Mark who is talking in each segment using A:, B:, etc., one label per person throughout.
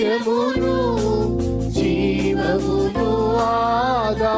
A: లక్ష్యమును జీవమును
B: ఆదా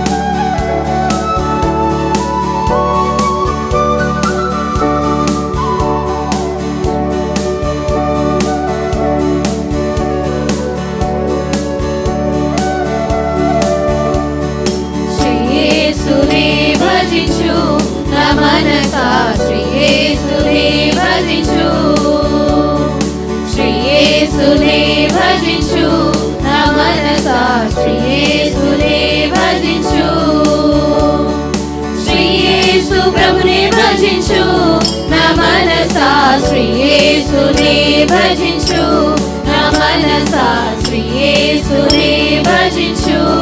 C: శ్రీయేసునే భజించు. నా మనసా శ్రీయేసునే భజించు.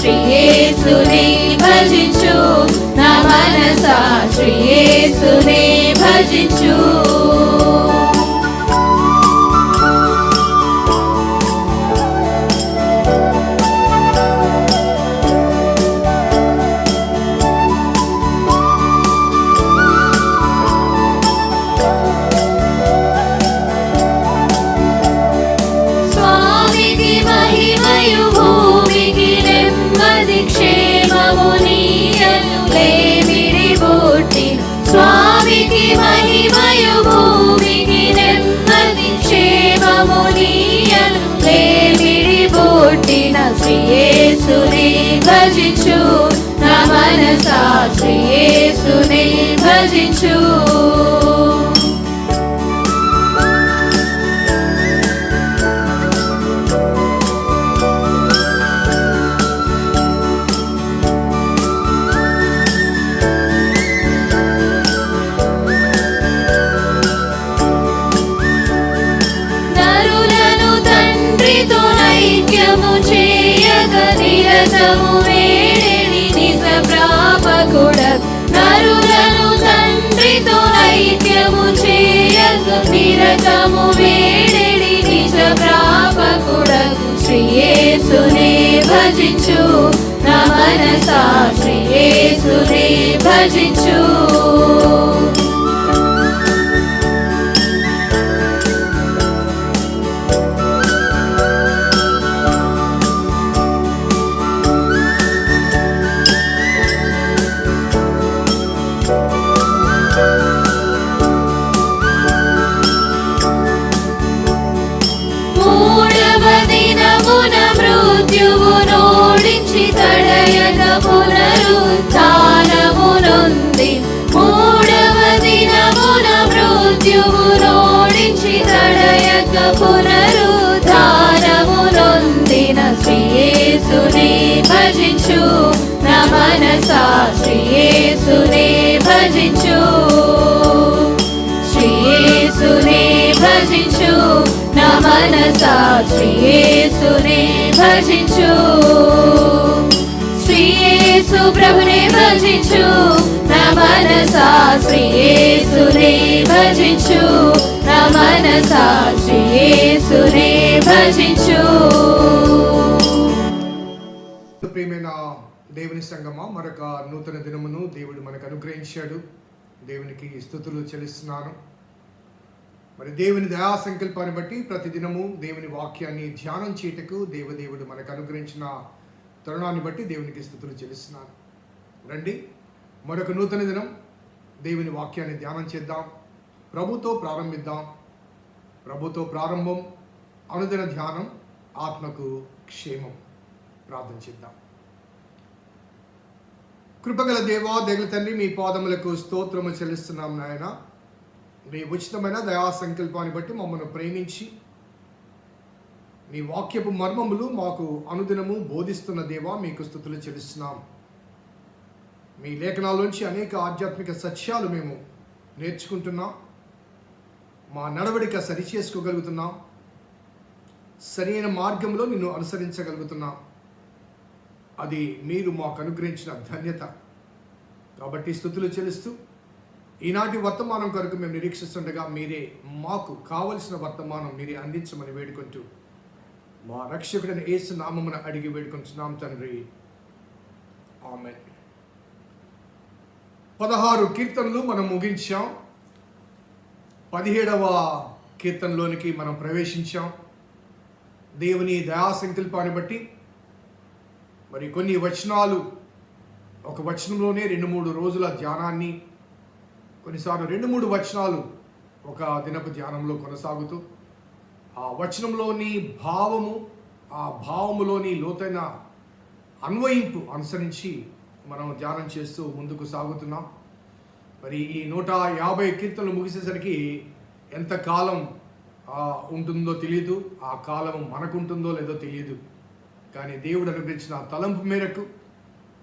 C: వచ్చిన శ్రీయేసుని భజించు నా మనసా శ్రీయేసుని స్వామికి మహిమయు భూమికి నెమ్మది క్షేమము నీయను లేమిడి బుట్టిన శ్రీయేసుని భజించు. నా మనసా శ్రీయేసుని భజించు. నిరతము వేడెడి నిజ ప్రాపకుడ. నరులను తండ్రితో ఐక్యము చేయగ. నిరతము వేడెడి నిజ ప్రాపకుడ. శ్రీయేసునే భజించు. నా మనసా శ్రీయేసునే భజించు. తడయక పునరుత్నమునొంది మూడవ దినమున మృత్యువు నోడించి తడయక పునరుత్నమునొందిన శ్రీయేసునే భజించు నా మనసా శ్రీయేసునే భజించు శ్రీయేసునే భజించు నా మనసా శ్రీయేసునే భజించు శ్రీయేసు ప్రభునే భజించు. నా మనసా భజించు. నా మనసా భజించు.
D: ప్రియమైన దేవుని సంగమా మరొక నూతన దినమును దేవుడు మనకు అనుగ్రహించాడు. దేవునికి స్థుతులు చెల్లిస్తున్నాను. మరి దేవుని దయా సంకల్పాన్ని బట్టి ప్రతిదినము దేవుని వాక్యాన్ని ధ్యానం చేయటకు దేవదేవుడు మనకు అనుగ్రహించిన తరుణాన్ని బట్టి దేవునికి స్థుతులు చెల్లిస్తున్నాను. రండి. మరొక నూతన దినం. దేవుని వాక్యాన్ని ధ్యానం చేద్దాం. ప్రభుతో ప్రారంభిద్దాం. ప్రభుతో ప్రారంభం. అనుదిన ధ్యానం. ఆత్మకు క్షేమం. ప్రార్థన చేద్దాం. కృపగల దేవా దేగల తండ్రి మీ పాదములకు స్తోత్రము చెల్లిస్తున్నాం నాయన. మీ ఉచితమైన దయా సంకల్పాన్ని బట్టి మమ్మల్ని ప్రేమించి మీ వాక్యపు మర్మములు మాకు అనుదినము బోధిస్తున్న దేవా మీకు స్థుతులు చెల్లిస్తున్నాం. మీ లేఖనాల్లోంచి అనేక ఆధ్యాత్మిక సత్యాలు మేము నేర్చుకుంటున్నాం. మా నడవడిక సరిచేసుకోగలుగుతున్నాం సరైన మార్గంలో నిన్ను అనుసరించగలుగుతున్నాం. అది మీరు మాకు అనుగ్రహించిన ధన్యత. కాబట్టి స్థుతులు చెల్లిస్తూ ఈనాటి వర్తమానం కొరకు మేము నిరీక్షిస్తుండగా మీరే మాకు కావలసిన వర్తమానం మీరే అందించమని వేడుకుంటూ మా రక్షకుడిని ఏసు నామమున అడిగి వేడుకుంటున్నాం తండ్రి. ఆమె పదహారు కీర్తనలు మనం ముగించాం. పదిహేడవ కీర్తనలోనికి మనం ప్రవేశించాం. దేవుని దయాసంకల్పాన్ని బట్టి మరి కొన్ని వచనాలు ఒక వచనంలోనే రెండు మూడు రోజుల ధ్యానాన్ని కొన్నిసార్లు రెండు మూడు వచనాలు ఒక దినపు ధ్యానంలో కొనసాగుతూ వచనంలోని భావము ఆ భావములోని లోతైన అన్వయింపు అనుసరించి మనం ధ్యానం చేస్తూ ముందుకు సాగుతున్నాం. మరి ఈ నూట యాభై కీర్తనలు ముగిసేసరికి ఎంత కాలం ఉంటుందో తెలియదు ఆ కాలం మనకుంటుందో లేదో తెలియదు కానీ దేవుడు అనుగ్రహించిన తలంపు మేరకు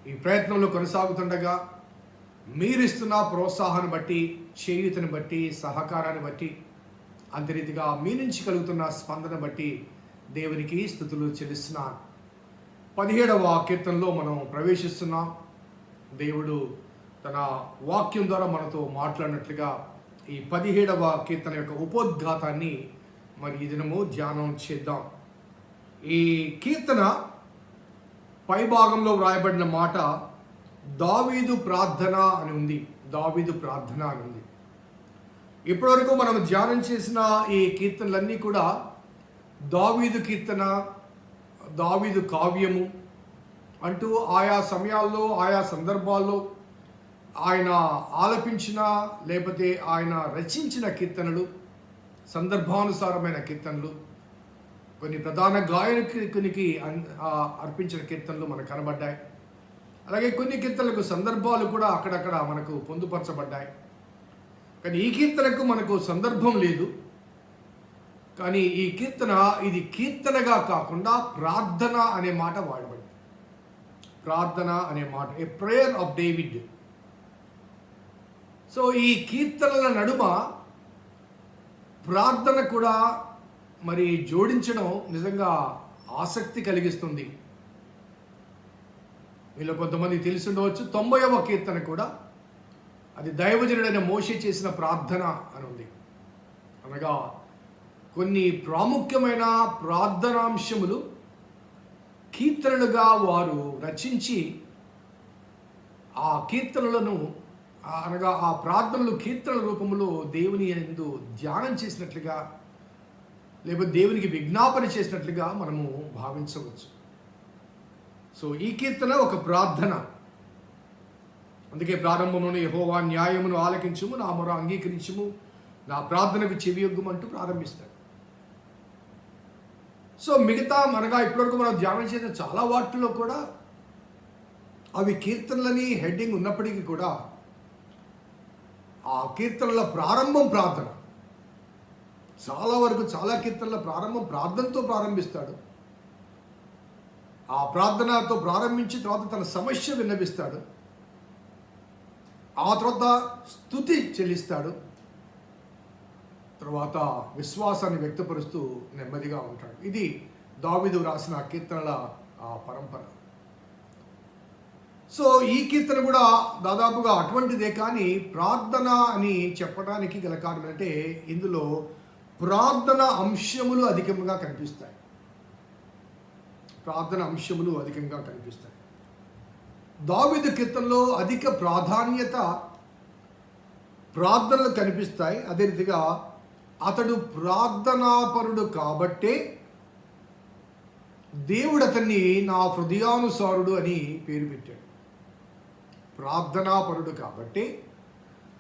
D: ఈ ప్రయత్నంలో కొనసాగుతుండగా మీరిస్తున్న ప్రోత్సాహాన్ని బట్టి చేయుతని బట్టి సహకారాన్ని బట్టి అంతే రీతిగా మీ నుంచి కలుగుతున్న స్పందన బట్టి దేవునికి స్థుతులు చెల్లిస్తున్నాను. పదిహేడవ కీర్తనలో మనం ప్రవేశిస్తున్నాం. దేవుడు తన వాక్యం ద్వారా మనతో మాట్లాడినట్లుగా ఈ పదిహేడవ కీర్తన యొక్క ఉపోద్ఘాతాన్ని మరి ఈ దినము ధ్యానం చేద్దాం. ఈ కీర్తన పై భాగంలో వ్రాయబడిన మాట దావీదు ప్రార్థన అని ఉంది. దావీదు ప్రార్థన అని ఉంది. ఇప్పటివరకు మనం ధ్యానం చేసిన ఈ కీర్తనలన్నీ కూడా దావీదు కీర్తన దావీదు కావ్యము అంటూ ఆయా సమయాల్లో ఆయా సందర్భాల్లో ఆయన ఆలపించిన లేకపోతే ఆయన రచించిన కీర్తనలు సందర్భానుసారమైన కీర్తనలు కొన్ని ప్రధాన గాయకునికి అన్- అర్పించిన కీర్తనలు మనకు కనబడ్డాయి. అలాగే కొన్ని కీర్తనలకు సందర్భాలు కూడా అక్కడక్కడ మనకు పొందుపరచబడ్డాయి. కానీ ఈ కీర్తనకు మనకు సందర్భం లేదు. కానీ ఈ కీర్తన ఇది కీర్తనగా కాకుండా ప్రార్థన అనే మాట వాడబడింది. ప్రార్థన అనే మాట a prayer of David so ఈ కీర్తనల నడుమ ప్రార్థన కూడా మరి జోడించడం నిజంగా ఆసక్తి కలిగిస్తుంది. మీలో కొంతమంది తెలిసి ఉండవచ్చు. తొంభైవ కీర్తన కూడా అది దైవజనుడైన మోషే చేసిన ప్రార్థన అని ఉంది. అనగా కొన్ని ప్రాముఖ్యమైన ప్రార్థనాంశములు కీర్తనలుగా వారు రచించి ఆ కీర్తనలను అనగా ఆ ప్రార్థనలు కీర్తనల రూపంలో దేవుని ఎందు ధ్యానం చేసినట్లుగా లేకపోతే దేవునికి విజ్ఞాపన చేసినట్లుగా మనము భావించవచ్చు. సో ఈ కీర్తన ఒక ప్రార్థన. అందుకే ప్రారంభంలోనే యహోవా న్యాయమును ఆలకించుము నా మొర అంగీకరించుము నా ప్రార్థనకు చెవియొగ్గుమంటూ ప్రారంభిస్తాడు. సో మిగతా మనగా ఇప్పటివరకు మనం ధ్యానం చేసిన చాలా వాటిల్లో కూడా అవి కీర్తనలని హెడ్డింగ్ ఉన్నప్పటికీ కూడా ఆ కీర్తనల ప్రారంభం ప్రార్థన. చాలా వరకు చాలా కీర్తనల ప్రారంభం ప్రార్థనతో ప్రారంభిస్తాడు. ఆ ప్రార్థనతో ప్రారంభించి తర్వాత తన సమస్య విన్నపిస్తాడు ఆ తర్వాత స్థుతి చెల్లిస్తాడు. తర్వాత విశ్వాసాన్ని వ్యక్తపరుస్తూ నెమ్మదిగా ఉంటాడు. ఇది దావిదు రాసిన కీర్తనల పరంపర. సో ఈ కీర్తన కూడా దాదాపుగా అటువంటిదే కానీ ప్రార్థన అని చెప్పడానికి గల కారణం అంటే ఇందులో ప్రార్థన అంశములు అధికంగా కనిపిస్తాయి. ప్రార్థన అంశములు అధికంగా కనిపిస్తాయి. దావిదు కీర్తనలో అధిక ప్రాధాన్యత ప్రార్థనలు కనిపిస్తాయి. అదే రీతిగా అతడు ప్రార్థనాపరుడు కాబట్టే దేవుడు అతన్ని నా హృదయానుసారుడు అని పేరు పెట్టాడు. ప్రార్థనాపరుడు కాబట్టి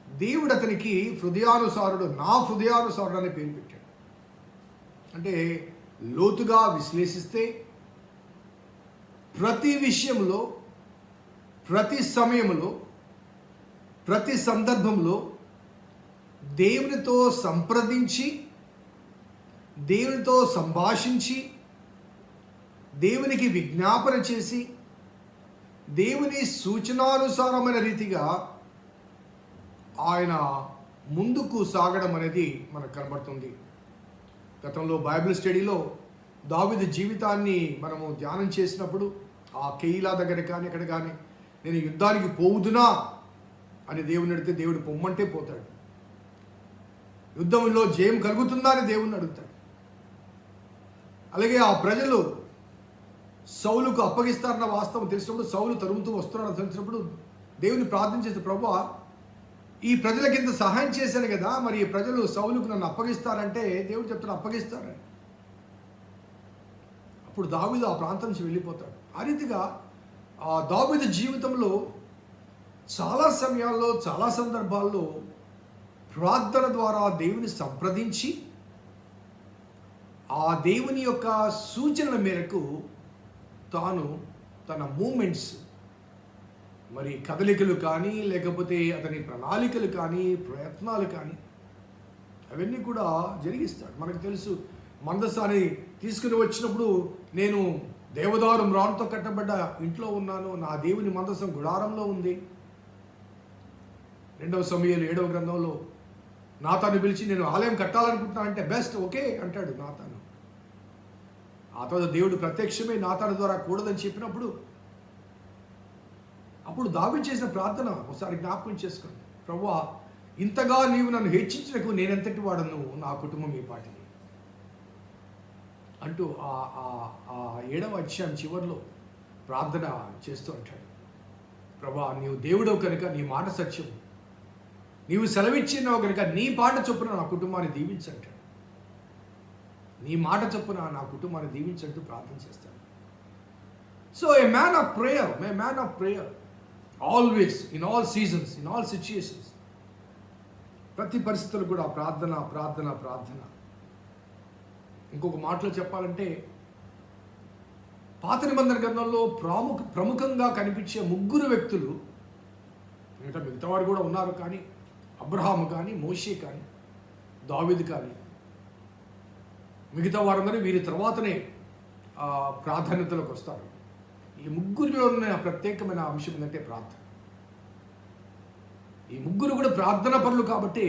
D: దేవుడు అతనికి హృదయానుసారుడు నా హృదయానుసారుడు అని పేరు పెట్టాడు. అంటే లోతుగా విశ్లేషిస్తే ప్రతి విషయంలో ప్రతి సమయంలో ప్రతి సందర్భంలో దేవునితో సంప్రదించి దేవునితో సంభాషించి దేవునికి విజ్ఞాపన చేసి దేవుని సూచనానుసారమైన రీతిగా ఆయన ముందుకు సాగడం అనేది మనకు కనబడుతుంది. గతంలో బైబిల్ స్టడీలో దావిద జీవితాన్ని మనము ధ్యానం చేసినప్పుడు ఆ కెయిలా దగ్గర కానీ ఎక్కడ కానీ నేను యుద్ధానికి పోవుదునా? అని దేవుని అడిగితే దేవుడు పొమ్మంటే పోతాడు. యుద్ధంలో జయం కలుగుతుందా అని దేవుణ్ణి అడుగుతాడు. అలాగే ఆ ప్రజలు సౌలుకు అప్పగిస్తారన్న వాస్తవం తెలిసినప్పుడు సౌలు తరుగుతూ వస్తున్నారని తెలిసినప్పుడు దేవుని ప్రార్థన చేస్తే ప్రభు ఈ ప్రజలకి ఇంత సహాయం చేశాను కదా మరి ఈ ప్రజలు సౌలుకు నన్ను అప్పగిస్తారంటే దేవుడు చెప్తాను అప్పగిస్తారని. అప్పుడు దావిదు ఆ ప్రాంతం నుంచి వెళ్ళిపోతాడు. ఆ రీతిగా ఆ దావీదు జీవితంలో చాలా సమయాల్లో చాలా సందర్భాల్లో ప్రార్థన ద్వారా దేవుని సంప్రదించి ఆ దేవుని యొక్క సూచనల మేరకు తాను తన మూమెంట్స్ మరి కదలికలు కానీ లేకపోతే అతని ప్రణాళికలు కానీ ప్రయత్నాలు కానీ అవన్నీ కూడా జరిగిస్తాడు. మనకు తెలుసు మందసాన్ని తీసుకుని వచ్చినప్పుడు నేను దేవదారు మ్రాన్తో కట్టబడ్డ ఇంట్లో ఉన్నాను నా దేవుని మందసం గుడారంలో ఉంది. రెండవ సమయాలు ఏడవ గ్రంథంలో నాతాను పిలిచి నేను ఆలయం కట్టాలనుకుంటున్నా అంటే బెస్ట్ ఓకే అంటాడు నాతాను. ఆ తర్వాత దేవుడు ప్రత్యక్షమే నాతాను ద్వారా కూడదని చెప్పినప్పుడు అప్పుడు దావి చేసిన ప్రార్థన ఒకసారి జ్ఞాపకం చేసుకోండి. ప్రభా ఇంతగా నీవు నన్ను హెచ్చించినకు నేనెంతటి వాడను? నా కుటుంబం ఈ పాటిని అంటూ ఆ ఆ- ఏడవ అధ్యాయం చివరిలో ప్రార్థన చేస్తూ అంటాడు ప్రభా నీవు దేవుడవు కనుక నీ మాట సత్యం నీవు సెలవిచ్చినావు కనుక నీ పాట చొప్పున నా కుటుంబాన్ని దీవించంటాడు నీ మాట చొప్పున నా కుటుంబాన్ని దీవించంటూ ప్రార్థన చేస్తాడు. So a man of prayer may man of prayer always in all seasons in all situations ప్రతి పరిస్థితులు కూడా ప్రార్థన ప్రార్థన ప్రార్థన ఇంకొక మాటలో చెప్పాలంటే పాత నిబంధన గ్రంథంలో ప్రాముఖ ప్రముఖంగా కనిపించే ముగ్గురు వ్యక్తులు మిగతా మిగతా వారు కూడా ఉన్నారు కానీ అబ్రహాము కానీ మోషే కానీ దావిద్ కానీ మిగతా వారందరూ వీరి తర్వాతనే ప్రాధాన్యతలోకి వస్తారు. ఈ ముగ్గురిలో ఉన్న ప్రత్యేకమైన అంశం ఏంటంటే ప్రార్థన. ఈ ముగ్గురు కూడా ప్రార్థన పనులు కాబట్టి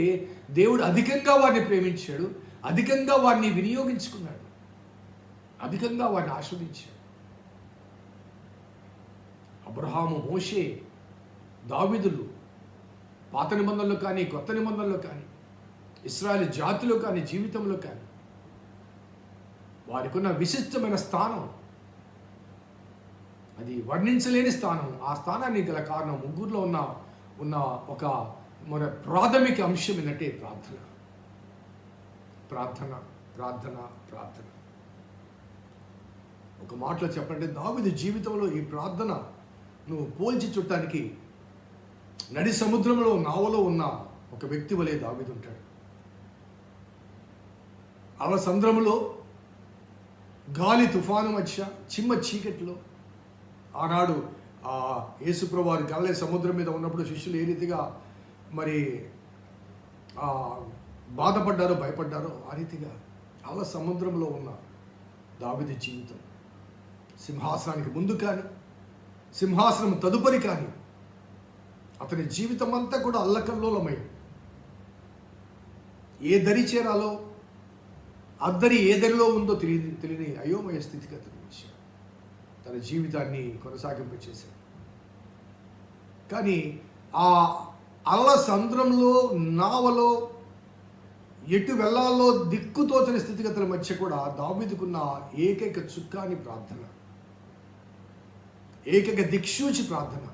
D: దేవుడు అధికంగా వారిని ప్రేమించాడు. అధికంగా వారిని వినియోగించుకున్నాడు. అధికంగా వారిని ఆస్వాదించాడు. అబ్రహాము మోషే దావిదులు పాత నిబంధనలు కానీ కొత్త నిబంధనలు కానీ ఇస్రాయల్ జాతిలో కానీ జీవితంలో కానీ వారికున్న విశిష్టమైన స్థానం అది వర్ణించలేని స్థానం. ఆ స్థానానికి గల కారణం ముగ్గురులో ఉన్న ఉన్న ఒక మన ప్రాథమిక అంశం ఏంటంటే ప్రార్థన. ప్రార్థన ప్రార్థన ప్రార్థన. ఒక మాటలో చెప్పండి దావిది జీవితంలో ఈ ప్రార్థన నువ్వు పోల్చి చుట్టానికి నడి సముద్రంలో నావలో ఉన్న ఒక వ్యక్తి వలె దావిది ఉంటాడు. అవసంద్రములో గాలి తుఫాను మధ్య చిమ్మ చీకట్లో ఆనాడు ఆ యేసుప్రభు గల్లే సముద్రం మీద ఉన్నప్పుడు శిష్యులు ఏ రీతిగా మరి ఆ బాధపడ్డారో భయపడ్డారో ఆ రీతిగా అల సముద్రంలో ఉన్న దావిది జీవితం. సింహాసనానికి ముందు కానీ సింహాసనం తదుపరి కానీ అతని జీవితం అంతా కూడా అల్లకల్లోలమై ఏ దరి చేరాలో అద్దరి ఏ దరిలో ఉందో తెలియని తెలియని అయోమయ స్థితిగతుల విషయం తన జీవితాన్ని కొనసాగింపు చేశాడు కానీ ఆ అల్ల సముద్రంలో నావలో ఎటు వెళ్ళాలో దిక్కుతోచని స్థితిగతుల మధ్య కూడా దావిదుకున్న ఏకైక చుక్కాని ప్రార్థన. ఏకైక దిక్సూచి ప్రార్థన.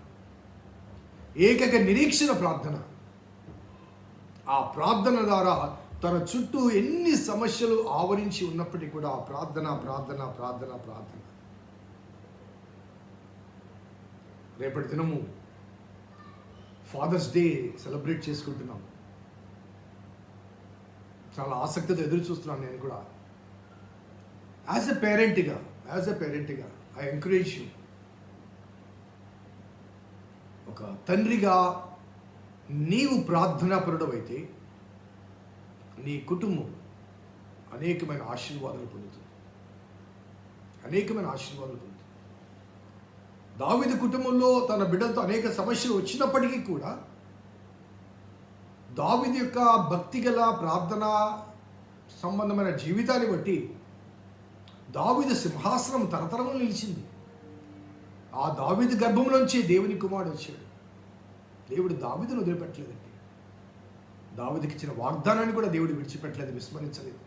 D: ఏకైక నిరీక్షణ ప్రార్థన. ఆ ప్రార్థన ద్వారా తన చుట్టూ ఎన్ని సమస్యలు ఆవరించి ఉన్నప్పటికీ కూడా ఆ ప్రార్థన ప్రార్థన ప్రార్థన ప్రార్థన. రేపటి దినము ఫాదర్స్ డే సెలబ్రేట్ చేసుకుంటున్నాం. చాలా ఆసక్తితో ఎదురు చూస్తున్నాను నేను కూడా. యాజ్ ఎ పేరెంట్గా యాజ్ ఎ పేరెంట్గా ఐ ఎంకరేజ్ యూ ఒక తండ్రిగా నీవు ప్రార్థనాపరుడవైతే నీ కుటుంబం అనేకమైన ఆశీర్వాదాలు పొందుతుంది. అనేకమైన ఆశీర్వాదాలు పొందుతుంది. దావిది కుటుంబంలో తన బిడ్డలతో అనేక సమస్యలు వచ్చినప్పటికీ కూడా దావిది యొక్క భక్తి గల ప్రార్థన సంబంధమైన జీవితాన్ని బట్టి దావిది సింహాసనం తరతరములు నిలిచింది. ఆ దావిది గర్భంలోంచి దేవుని కుమారుడు వచ్చాడు. దేవుడు దావిదను వదిలిపెట్టలేదండి. దావిదికి ఇచ్చిన వాగ్దానాన్ని కూడా దేవుడు విడిచిపెట్టలేదు విస్మరించలేదు.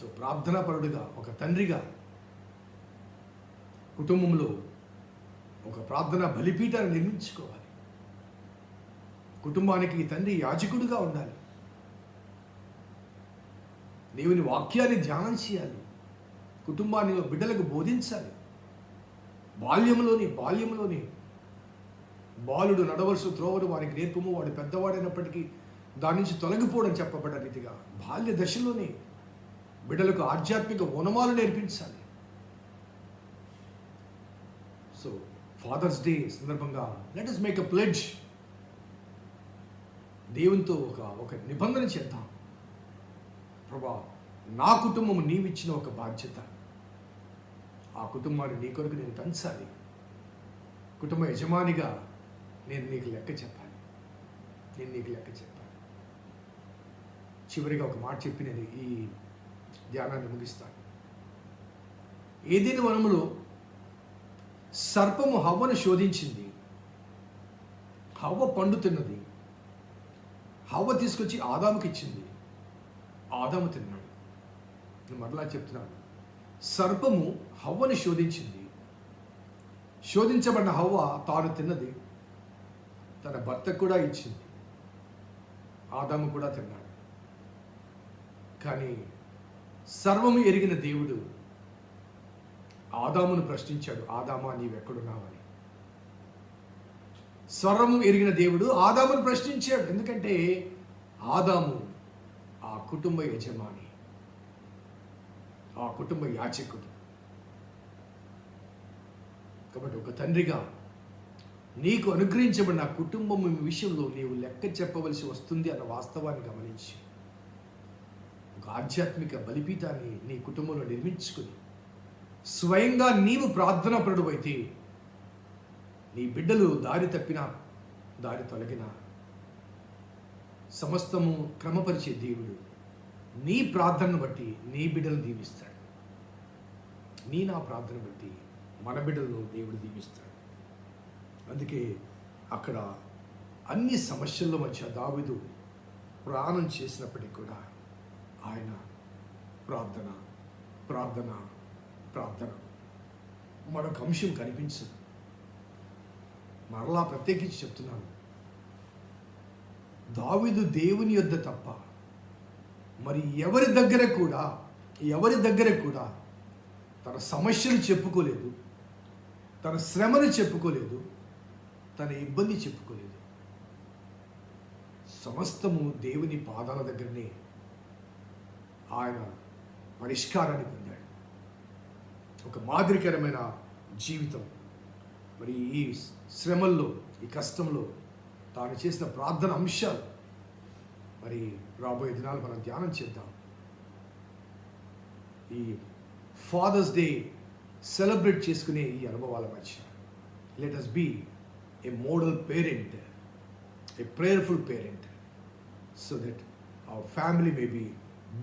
D: సో ప్రార్థనాపరుడుగా ఒక తండ్రిగా కుటుంబంలో ఒక ప్రార్థన బలిపీఠాన్ని నిర్మించుకోవాలి. కుటుంబానికి తండ్రి యాజకుడుగా ఉండాలి. దేవుని వాక్యాన్ని ధ్యానం చేయాలి. కుటుంబాన్ని బిడ్డలకు బోధించాలి. బాల్యంలోని బాల్యంలోని బాలుడు నడవలసిన త్రోవలు వారికి నేర్పము. వాడు పెద్దవాడైనప్పటికీ దాని నుంచి తొలగిపోవడం చెప్పబడ్డ రీతిగా బాల్య దశలోనే బిడ్డలకు ఆధ్యాత్మిక వనమాలు నేర్పించాలి. సో ఫాదర్స్ డే సందర్భంగా let us make a pledge దేవునితో ఒక ఒక నిబంధన చేద్దాం. ప్రభా నా కుటుంబం నీవిచ్చిన ఒక బాధ్యత. ఆ కుటుంబాన్ని నీ కొరకు నేను పెంచాలి. కుటుంబ యజమానిగా నేను నీకు లెక్క చెప్పాలి. నేను నీకు లెక్క చెప్పాలి. చివరిగా ఒక మాట చెప్పి నేను ఈ ధ్యానాన్ని ముగిస్తాను. ఏదైనా వనములో సర్పము హవ్వను శోధించింది. హవ్వ పండు తిన్నది హవ్వ తీసుకొచ్చి ఆదాముకి ఇచ్చింది. ఆదాము తిన్నాడు. నేను మరలా చెప్తున్నాను. సర్పము హవ్వని శోధించింది. శోధించబడిన హవ్వ తాను తిన్నది. తన భర్తకు కూడా ఇచ్చింది. ఆదాము కూడా తిన్నాడు. కానీ సర్వము ఎరిగిన దేవుడు ఆదామును ప్రశ్నించాడు. ఆదామా నీవెక్కడున్నావని? స్వరము ఎరిగిన దేవుడు ఆదామును ప్రశ్నించాడు. ఎందుకంటే ఆదాము ఆ కుటుంబ యజమాని ఆ కుటుంబ యాచకుడు కాబట్టి ఒక తండ్రిగా నీకు అనుగ్రహించబడిన కుటుంబం విషయంలో నీవు లెక్క చెప్పవలసి వస్తుంది అన్న వాస్తవాన్ని గమనించి. ఒక ఆధ్యాత్మిక బలిపీఠాన్ని నీ కుటుంబంలో నిర్మించుకుని స్వయంగా నీవు ప్రార్థనాపరుడు అయితే నీ బిడ్డలు దారి తప్పినా దారి తొలగినా సమస్తము క్రమపరిచే దేవుడు. నీ ప్రార్థనను బట్టి నీ బిడ్డలు దీవిస్తాడు నీ నా ప్రార్థన బట్టి మన బిడ్డలను దేవుడు దీవిస్తాడు అందుకే అక్కడ అన్ని సమస్యల మధ్య దావిదు ప్రాణం చేసినప్పటికీ కూడా ఆయన ప్రార్థన ప్రార్థన ప్రార్థన. మరొక అంశం కనిపించదు. మరలా ప్రత్యేకించి చెప్తున్నాను. దావిదు దేవుని యొద్ద తప్ప మరి ఎవరి దగ్గర కూడా ఎవరి దగ్గర కూడా తన సమస్యలు చెప్పుకోలేదు తన శ్రమను చెప్పుకోలేదు తన ఇబ్బంది చెప్పుకోలేదు. సమస్తము దేవుని పాదాల దగ్గరనే ఆయన పరిష్కారాన్ని పొందాడు. ఒక మాదిరికరమైన జీవితం. మరి ఈ శ్రమల్లో ఈ కష్టంలో తాను చేసిన ప్రార్థన అంశాలు మరి రాబోయే దినాలు మనం ధ్యానం చేద్దాం. ఈ ఫాదర్స్ డే సెలబ్రేట్ చేసుకునే ఈ అనుభవాల మధ్య let us be a model parent a prayerful parent so that our family may be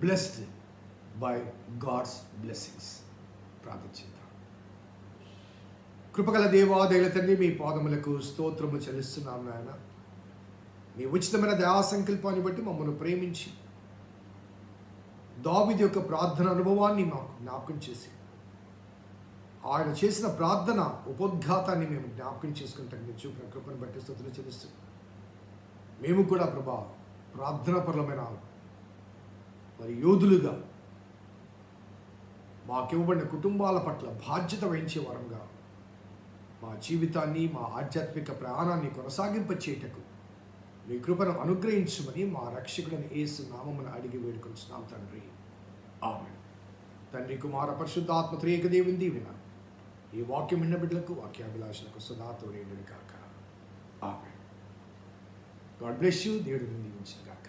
D: blessed by God's blessings ప్రార్థించుద్దాం కృపగల దేవాదేవుల తండ్రి మీ పాదములకు స్తోత్రము చెల్లిస్తున్నాం నాయన. మీ ఉచితమైన దయా సంకల్పాన్ని బట్టి మమ్మల్ని ప్రేమించి దావిది యొక్క ప్రార్థన అనుభవాన్ని మాకు జ్ఞాపకం చేసి ఆయన చేసిన ప్రార్థన ఉపోద్ఘాతాన్ని మేము జ్ఞాపకం చేసుకుంటాం మీరు చూపిన కృపను బట్టి స్థుతులు చెల్లిస్తూ మేము కూడా ప్రభా ప్రార్థనాపరమైన మరి యోధులుగా మాకివ్వబడిన కుటుంబాల పట్ల బాధ్యత వహించే వరంగా మా జీవితాన్ని మా ఆధ్యాత్మిక ప్రయాణాన్ని కొనసాగింపచేయటకు. మీ కృపను అనుగ్రహించమని మా రక్షకుడిని ఏసు నామమును అడిగి వేడుకొంచున్నాం తండ్రి. ఆమె తండ్రి కుమార పరిశుద్ధాత్మ త్రియక దేవుని దీవిన. ఈ వాక్యం విన్న బిడ్డలకు వాక్యాభిలాషలకు సదా తోడేండుని కాక ఆమె గాడ్ బ్లెస్ యూ. దేవుడిని దీవించిన కాక